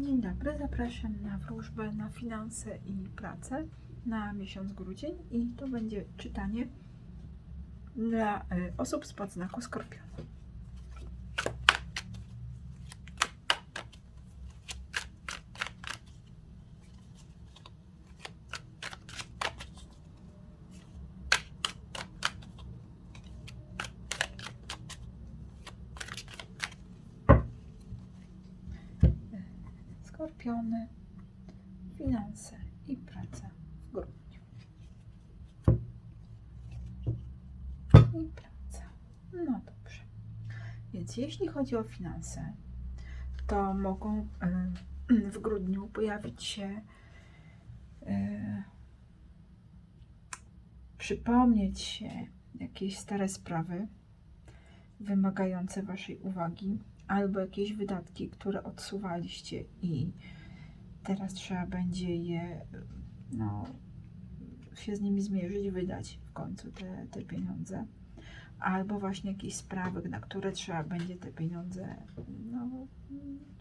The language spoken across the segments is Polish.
Dzień dobry, zapraszam na wróżbę na finanse i pracę na miesiąc grudzień i to będzie czytanie dla y, osób z podznaku Skorpiona. Skorpiony, finanse i praca w grudniu. I praca. No dobrze. Więc jeśli chodzi o finanse, to mogą w grudniu pojawić się y, przypomnieć się jakieś stare sprawy wymagające Waszej uwagi albo jakieś wydatki, które odsuwaliście i teraz trzeba będzie je, no, się z nimi zmierzyć, wydać w końcu te, te pieniądze. Albo właśnie jakieś sprawy, na które trzeba będzie te pieniądze no,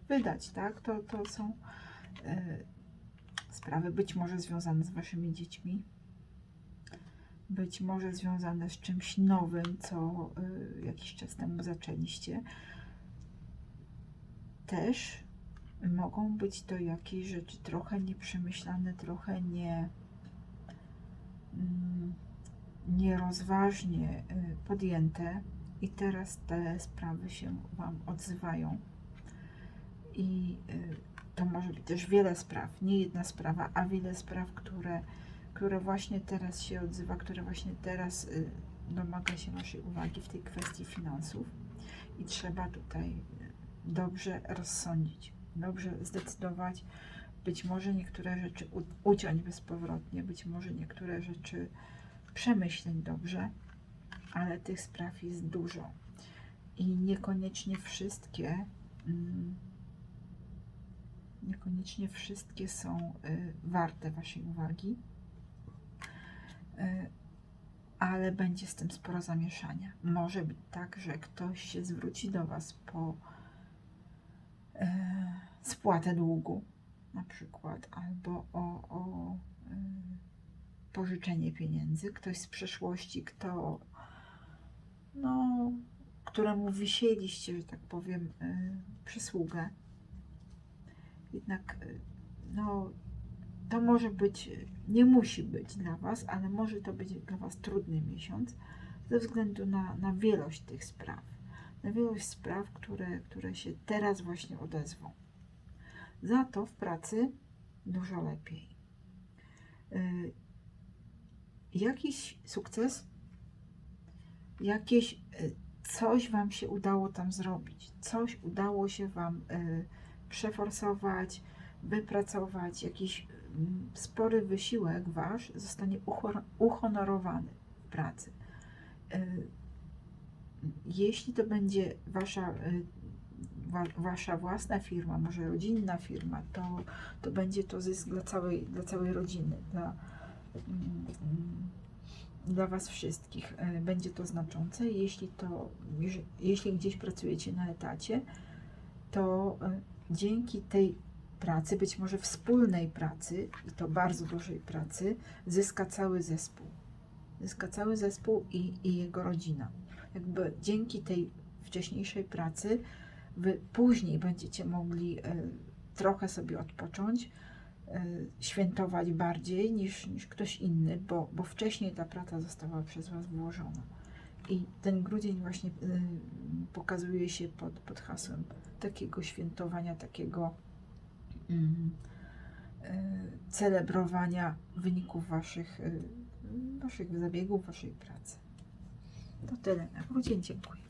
wydać, tak? To, to są e, sprawy być może związane z waszymi dziećmi, być może związane z czymś nowym, co e, jakiś czas temu zaczęliście też mogą być to jakieś rzeczy trochę nieprzemyślane, trochę nie, mm, nierozważnie y, podjęte i teraz te sprawy się Wam odzywają. I y, to może być też wiele spraw, nie jedna sprawa, a wiele spraw, które, które właśnie teraz się odzywa, które właśnie teraz y, domaga się Waszej uwagi w tej kwestii finansów. I trzeba tutaj dobrze rozsądzić, dobrze zdecydować. Być może niektóre rzeczy uciąć bezpowrotnie, być może niektóre rzeczy przemyśleć dobrze, ale tych spraw jest dużo i niekoniecznie wszystkie. Mm, Niekoniecznie wszystkie są y, warte Waszej uwagi, y, ale będzie z tym sporo zamieszania. Może być tak, że ktoś się zwróci do Was po e, spłatę długu na przykład, albo o, o e, pożyczenie pieniędzy. Ktoś z przeszłości, kto no, któremu wisieliście, że tak powiem, e, przysługę. Jednak e, no, to może być, nie musi być dla Was, ale może to być dla Was trudny miesiąc ze względu na, na wielość tych spraw na wielość spraw, które, które się teraz właśnie odezwą. Za to w pracy dużo lepiej. Y, Jakiś sukces, jakieś y, coś Wam się udało tam zrobić, coś udało się Wam y, przeforsować, wypracować, jakiś mm, spory wysiłek Wasz zostanie uhonorowany w pracy. Jeśli to będzie wasza, wa, wasza własna firma, może rodzinna firma, to, to będzie to zysk dla całej, dla całej rodziny, dla, mm, dla was wszystkich. Y, Będzie to znaczące. Jeśli, to, jeśli gdzieś pracujecie na etacie, to y, dzięki tej pracy, być może wspólnej pracy, i to bardzo dużej pracy, zyska cały zespół. Zyska cały zespół i, i jego rodzina jakby dzięki tej wcześniejszej pracy wy później będziecie mogli e, trochę sobie odpocząć, e, świętować bardziej niż, niż ktoś inny, bo, bo wcześniej ta praca została przez Was włożona. I ten grudzień właśnie e, pokazuje się pod, pod hasłem takiego świętowania, takiego mm, celebrowania wyników Waszych, waszych zabiegów, Waszej pracy. To tyle na grudzień. Dziękuję.